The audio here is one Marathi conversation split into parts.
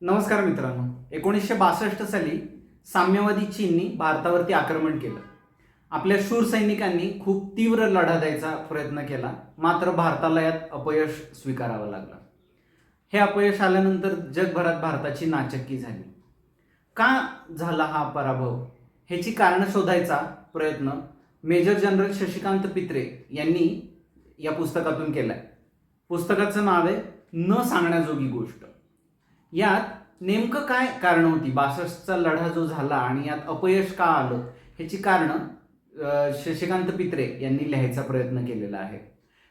नमस्कार मित्रांनो. एकोणीसशे बासष्ट साली साम्यवादी चीननी भारतावरती आक्रमण केलं. आपल्या शूर सैनिकांनी खूप तीव्र लढा द्यायचा प्रयत्न केला मात्र भारताला यात अपयश स्वीकारावं लागलं. हे अपयश आल्यानंतर जगभरात भारताची नाचक्की झाली. का झाला हा पराभव? ह्याची कारणं शोधायचा प्रयत्न मेजर जनरल शशिकांत पित्रे यांनी या पुस्तकातून केलाय. पुस्तकाचं नाव आहे न सांगण्याजोगी गोष्ट. यात नेमकं काय कारण होती? बासष्टचा लढा जो झाला आणि यात अपयश का आलं? ह्याची कारणं शशिकांत पित्रे यांनी लिहायचा प्रयत्न केलेला आहे.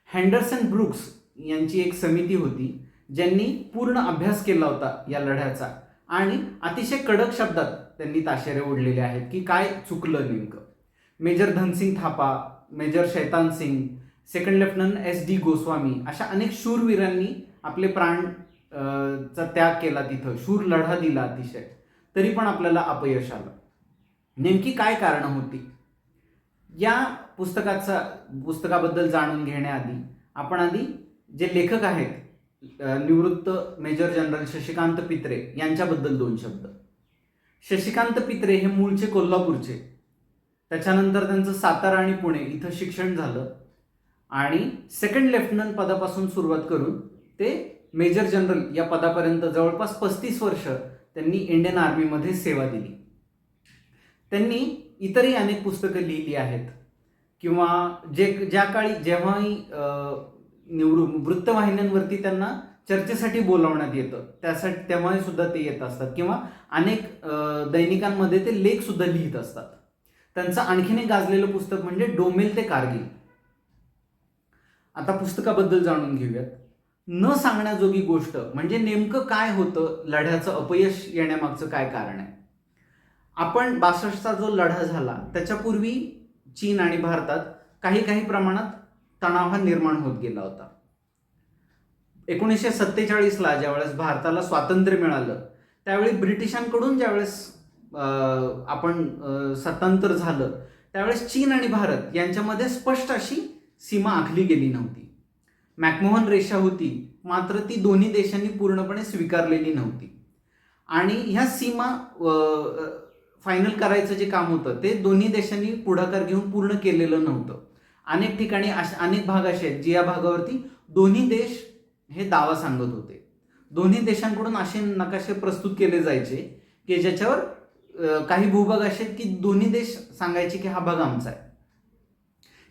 हँडरसन ब्रुक्स यांची एक समिती होती ज्यांनी पूर्ण अभ्यास केला होता या लढ्याचा. आणि अतिशय कडक शब्दात त्यांनी ताशेरे ओढलेले आहेत की काय चुकलं नेमकं. Major Dhan Singh Thapa major Shaitan Singh second lieutenant S D Goswami अशा अनेक शूरवीरांनी आपले प्राण चा त्याग केला तिथं. शूर लढा दिला अतिशय. तरी पण आपल्याला अपयश आलं. नेमकी काय कारणं होती? या पुस्तकाचा पुस्तकाबद्दल जाणून घेण्याआधी आपण आधी जे लेखक आहेत निवृत्त मेजर जनरल शशिकांत पित्रे यांच्याबद्दल दोन शब्द. शशिकांत पित्रे हे मूळचे कोल्हापूरचे. त्याच्यानंतर त्यांचं सातारा आणि पुणे इथं शिक्षण झालं. आणि सेकंड लेफ्टनंट पदापासून सुरुवात करून ते मेजर जनरल या पदापर्यंत जवळपास पस्तीस वर्ष त्यांनी इंडियन आर्मीमध्ये सेवा दिली. त्यांनी इतरही अनेक पुस्तकं लिहिली आहेत. किंवा जे ज्या काळी जेव्हाही निवडून निवृ वृत्तवाहिन्यांवरती त्यांना चर्चेसाठी बोलावण्यात येतं त्यासाठी तेव्हाही सुद्धा ते येत असतात. किंवा अनेक दैनिकांमध्ये ते लेख सुद्धा लिहित असतात. त्यांचं आणखीन एक गाजलेलं पुस्तक म्हणजे डोमेल ते कारगिल. आता पुस्तकाबद्दल जाणून घेऊयात. न सांगण्याजोगी गोष्ट म्हणजे नेमकं काय होतं? लढ्याचं अपयश येण्यामागचं काय कारण आहे? आपण बासष्टचा जो लढा झाला त्याच्यापूर्वी चीन आणि भारतात काही काही प्रमाणात तणाव हा निर्माण होत गेला होता. एकोणीसशे सत्तेचाळीसला ज्यावेळेस भारताला स्वातंत्र्य मिळालं त्यावेळी ब्रिटिशांकडून ज्यावेळेस आपण स्वतंत्र सत्तांतर झालं त्यावेळेस चीन आणि भारत यांच्यामध्ये स्पष्ट अशी सीमा आखली गेली नव्हती. मॅकमोहन रेषा होती मात्र ती दोन्ही देशांनी पूर्णपणे स्वीकारलेली नव्हती. आणि ह्या सीमा फायनल करायचं जे काम होतं ते दोन्ही देशांनी पुढाकार घेऊन पूर्ण केलेलं नव्हतं. अनेक ठिकाणी अनेक भाग असे आहेत जी या भागावरती दोन्ही देश हे दावा सांगत होते. दोन्ही देशांकडून असे नकाशे प्रस्तुत केले जायचे की ज्याच्यावर काही भूभाग असे आहेत की दोन्ही देश सांगायचे की हा भाग आमचा आहे.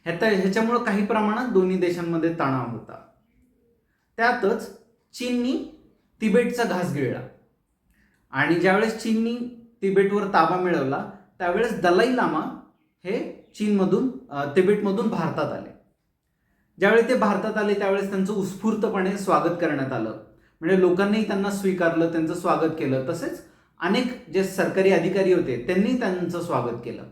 ह्यात ह्याच्यामुळं काही प्रमाणात दोन्ही देशांमध्ये तणाव होता. त्यातच चीननी तिबेटचा घास गिळला. आणि ज्यावेळेस चीननी तिबेटवर ताबा मिळवला त्यावेळेस दलाई लामा हे चीनमधून तिबेटमधून भारतात आले. ज्यावेळी ते भारतात आले त्यावेळेस त्यांचं उत्स्फूर्तपणे स्वागत करण्यात आलं. म्हणजे लोकांनीही त्यांना स्वीकारलं त्यांचं स्वागत केलं. तसेच अनेक जे सरकारी अधिकारी होते त्यांनी त्यांचं स्वागत केलं.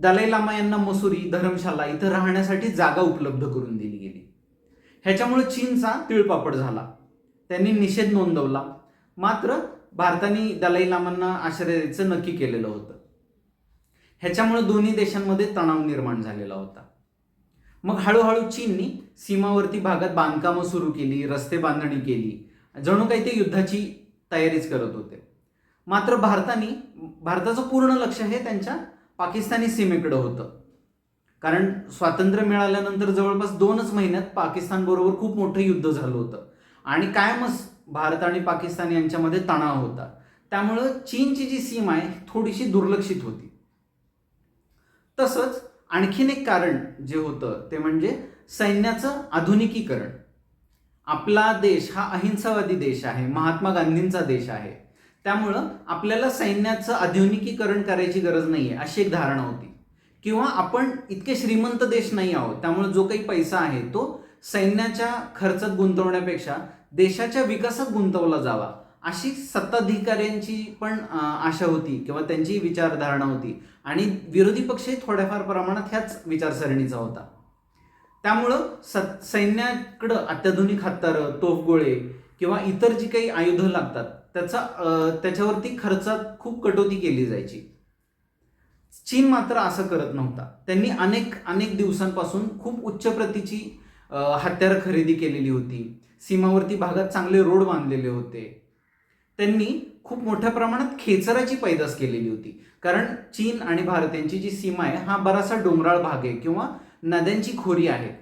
दलाई लामा यांना मसुरी धर्मशाला इथं राहण्यासाठी जागा उपलब्ध करून दिली गेली. ह्याच्यामुळे चीनचा तिळपापड झाला. त्यांनी निषेध नोंदवला. मात्र भारताने दलाई लामांना आश्रय द्यायचं नक्की केलेलं होतं. ह्याच्यामुळे दोन्ही देशांमध्ये तणाव निर्माण झालेला होता. मग हळूहळू चीननी सीमावर्ती भागात बांधकामं सुरू केली रस्ते बांधणी केली. जणू काही ते युद्धाची तयारीच करत होते. मात्र भारताने भारताचं पूर्ण लक्ष हे त्यांच्या पाकिस्तानी सीमेकडं होतं. कारण स्वातंत्र्य मिळाल्यानंतर जवळपास दोनच महिन्यात पाकिस्तानबरोबर खूप मोठं युद्ध झालं होतं. आणि कायमच भारत आणि पाकिस्तान यांच्यामध्ये तणाव होता. त्यामुळं चीनची जी सीमा आहे थोडीशी दुर्लक्षित होती. तसंच आणखीन एक कारण जे होतं ते म्हणजे सैन्याचं आधुनिकीकरण. आपला देश हा अहिंसावादी देश आहे महात्मा गांधींचा देश आहे. त्यामुळं आपल्याला सैन्याचं आधुनिकीकरण करायची गरज नाही आहे अशी एक धारणा होती. किंवा आपण इतके श्रीमंत देश नाही आहोत त्यामुळे जो काही पैसा आहे तो सैन्याच्या खर्चात गुंतवण्यापेक्षा देशाच्या विकासात गुंतवला जावा अशी सत्ताधिकाऱ्यांची पण आशा होती किंवा त्यांची विचारधारणा होती. आणि विरोधी पक्षही थोड्याफार प्रमाणात ह्याच विचारसरणीचा होता. त्यामुळं स सैन्याकडं अत्याधुनिक हत्यारं तोफगोळे किंवा इतर जी काही आयुधं लागतात त्याचा त्याच्यावरती खर्चात खूप कटोती केली जायची. चीन मात्र असं करत नव्हता. त्यांनी अनेक अनेक दिवसांपासून खूप उच्च प्रतीची हत्यारं खरेदी केलेली होती. सीमावर्ती भागात चांगले रोड बांधलेले होते. त्यांनी खूप मोठ्या प्रमाणात खेचराची पैदास केलेली होती. कारण चीन आणि भारत यांची जी सीमा आहे हा बरासा डोंगराळ भाग आहे किंवा नद्यांची खोरी आहे.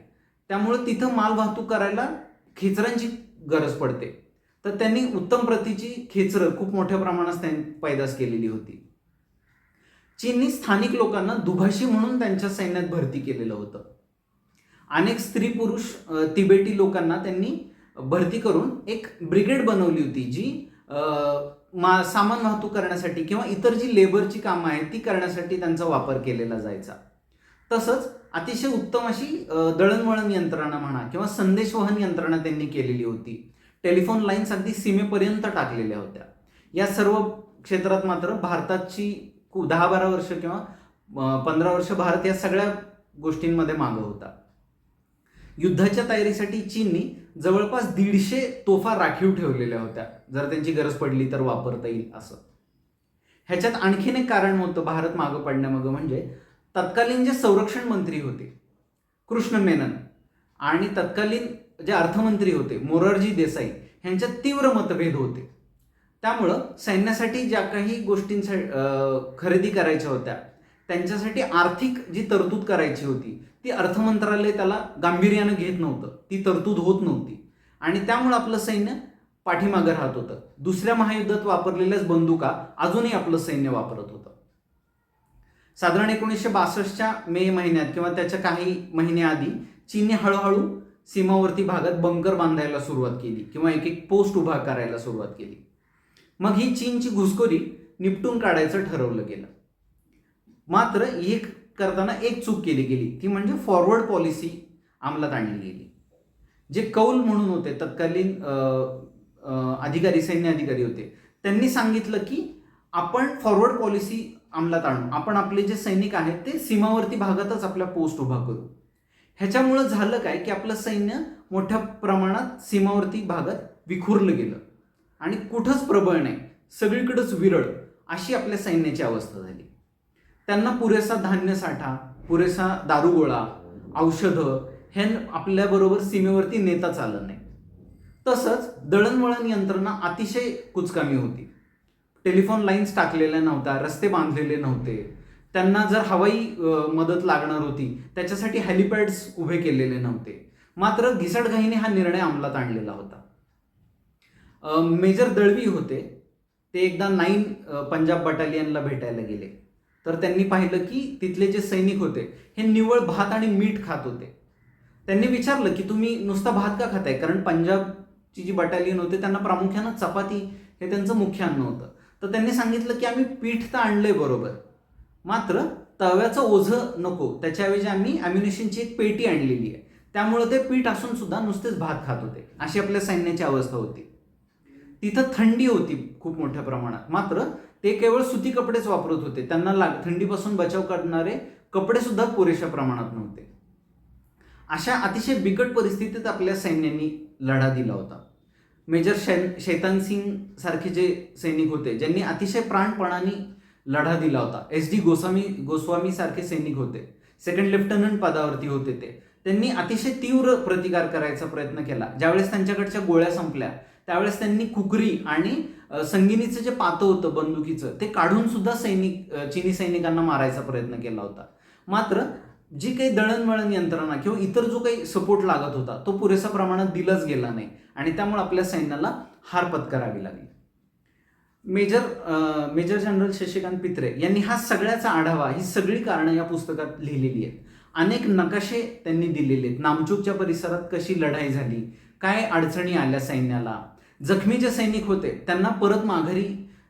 त्यामुळे तिथं माल वाहतूक करायला खेचरांची गरज पडते. तर त्यांनी उत्तम प्रतीची खेचरं खूप मोठ्या प्रमाणात त्यांनी पैदास केलेली होती. चीननी स्थानिक लोकांना दुभाषी म्हणून त्यांच्या सैन्यात भरती केलेलं होतं. अनेक स्त्री पुरुष तिबेटी लोकांना त्यांनी भरती करून एक ब्रिगेड बनवली होती जी मा सामान वाहतूक करण्यासाठी किंवा इतर जी लेबरची कामं आहेत ती करण्यासाठी त्यांचा वापर केलेला जायचा. तसंच अतिशय उत्तम अशी दळणवळण यंत्रणा म्हणा किंवा संदेशवहन यंत्रणा त्यांनी केलेली होती. टेलिफोन लाईन्स अगदी सीमेपर्यंत टाकलेल्या होत्या. या सर्व क्षेत्रात मात्र भारताची खूप दहा बारा वर्ष किंवा पंधरा वर्ष भारत या सगळ्या गोष्टींमध्ये मागं होता. युद्धाच्या तयारीसाठी चीननी जवळपास दीडशे तोफा राखीव ठेवलेल्या होत्या. जर त्यांची गरज पडली तर वापरता येईल असं. ह्याच्यात आणखीन एक कारण होतं भारत मागं पडण्यामागं म्हणजे तत्कालीन जे संरक्षण मंत्री होते कृष्ण मेनन आणि तत्कालीन जे अर्थमंत्री होते मोरारजी देसाई यांच्यात तीव्र मतभेद होते. त्यामुळं सैन्यासाठी ज्या काही गोष्टींचा खरेदी करायच्या होत्या त्यांच्यासाठी आर्थिक जी तरतूद करायची होती ती अर्थमंत्रालय त्याला गांभीर्यानं घेत नव्हतं. ती तरतूद होत नव्हती. आणि त्यामुळं आपलं सैन्य पाठीमागं राहत होतं. दुसऱ्या महायुद्धात वापरलेल्याच बंदुका अजूनही आपलं सैन्य वापरत होतं. साधारण एकोणीसशे बासष्टच्या मे महिन्यात किंवा त्याच्या काही महिन्याआधी चीनने हळूहळू सीमावर्ती भागात बंकर बांधायला सुरुवात केली किंवा एक एक पोस्ट उभा करायला सुरुवात केली. मग ही चीनची घुसखोरी निपटून काढायचं ठरवलं गेलं. मात्र एक करताना एक चूक केली गेली. ती म्हणजे फॉरवर्ड पॉलिसी अंमलात आणली गेली. जे कौल म्हणून होते तत्कालीन अधिकारी सैन्य अधिकारी होते त्यांनी सांगितलं की आपण फॉरवर्ड पॉलिसी अंमलात आणू. आपण आपले जे सैनिक आहेत ते सीमावर्ती भागातच आपल्या पोस्ट उभा करू. ह्याच्यामुळं झालं काय की आपलं सैन्य मोठ्या प्रमाणात सीमावर्ती भागात विखुरलं गेलं. आणि कुठंच प्रबळ नाही सगळीकडंच विरळ अशी आपल्या सैन्याची अवस्था झाली. त्यांना पुरेसा धान्य साठा पुरेसा दारुगोळा औषधं हे आपल्याबरोबर सीमेवरती नेताच आलं नाही तसंच दळणवळण यंत्रणा अतिशय कुचकामी होती. टेलिफोन लाईन्स टाकलेल्या नव्हत्या रस्ते बांधलेले नव्हते. त्यांना जर हवाई मदत लागणार होती त्याच्यासाठी हेलिपॅड्स उभे केलेले नव्हते. मात्र घिसडघाईने हा निर्णय अंमलात आणलेला होता. मेजर दळवी होते. ते एकदा नाईन पंजाब बटालियनला भेटायला गेले. तर त्यांनी पाहिलं की तिथले जे सैनिक होते हे निव्वळ भात आणि मीठ खात होते. त्यांनी विचारलं की तुम्ही नुसता भात का खाताय? कारण पंजाबची जी बटालियन होते त्यांना प्रामुख्यानं चपाती हे त्यांचं मुख्य अन्न होतं. तर त्यांनी सांगितलं की आम्ही पीठ तर आणलंय बरोबर. मात्र तव्याचं ओझं नको. त्याच्याऐवजी आम्ही अम्युनिशनची एक पेटी आणलेली आहे. त्यामुळे ते पीठ असून सुद्धा नुसतेच भात खात होते. अशी आपल्या सैन्याची अवस्था होती. तिथं थंडी होती खूप मोठ्या प्रमाणात. मात्र ते केवळ सुती कपडेच वापरत होते. त्यांना लाग थंडीपासून बचाव करणारे कपडे सुद्धा पुरेशा प्रमाणात नव्हते. अशा अतिशय बिकट परिस्थितीत आपल्या सैन्यांनी लढा दिला होता. मेजर शै शैतान सिंग सारखे जे सैनिक होते ज्यांनी अतिशय प्राणपणाने लढा दिला होता. एस डी गोस्वामी गोस्वामी सारखे सैनिक होते. सेकंड लेफ्टनंट पदावरती होते ते. त्यांनी अतिशय तीव्र प्रतिकार करायचा प्रयत्न केला. ज्यावेळेस त्यांच्याकडच्या गोळ्या संपल्या त्यावेळेस त्यांनी कुकरी आणि संगिनीचं जे पातं होतं बंदुकीचं ते काढून सुद्धा सैनिक चिनी सैनिकांना मारायचा प्रयत्न केला होता. मात्र जी काही दळणवळण यंत्रणा किंवा इतर जो काही सपोर्ट लागत होता तो पुरेसा प्रमाणात दिलाच गेला नाही. आणि त्यामुळे आपल्या सैन्याला हार पत्करावी लागली. Major major general Shashikant Pitre यांनी हा सगळ्याचा आढावा ही सगळी कारणं या पुस्तकात लिहिलेली आहेत. अनेक नकाशे त्यांनी दिलेले आहेत. नामचूकच्या परिसरात कशी लढाई झाली? काय अडचणी आल्या सैन्याला? जखमी जे सैनिक होते त्यांना परत माघारी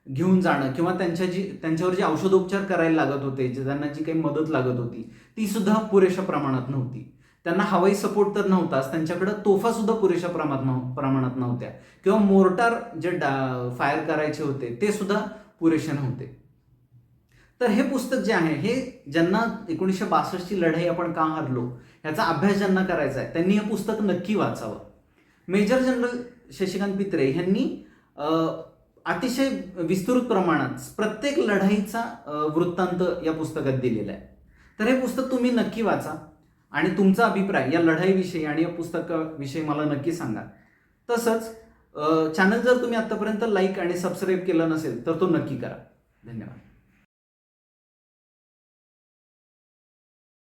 घेऊन जाणं किंवा त्यांच्या जी त्यांच्यावर जे औषधोपचार करायला लागत होते जे त्यांना जी काही मदत लागत होती ती सुद्धा पुरेशा प्रमाणात नव्हती. त्यांना हवाई सपोर्ट तर नव्हताच त्यांच्याकडे तोफा सुद्धा पुरेशा प्रमाणात नव्ह प्रमाणात नव्हत्या. किंवा मोर्टार जे डा फायर करायचे होते ते सुद्धा पुरेसे नव्हते. तर हे पुस्तक जे आहे हे ज्यांना एकोणीसशे बासष्टची लढाई आपण का हरलो ह्याचा अभ्यास ज्यांना करायचा आहे त्यांनी हे पुस्तक नक्की वाचावं. मेजर जनरल शशिकांत पित्रे यांनी अतिशय विस्तृत प्रमाणात प्रत्येक लढाईचा वृत्तांत या पुस्तकात दिलेला आहे. तर हे पुस्तक तुम्ही नक्की वाचा. आणि तुमचा अभिप्राय या लढाईविषयी आणि या पुस्तकाविषयी मला नक्की सांगा. तसंच चॅनल जर तुम्ही आत्तापर्यंत लाईक आणि सबस्क्राईब केलं नसेल तर तो नक्की करा. धन्यवाद.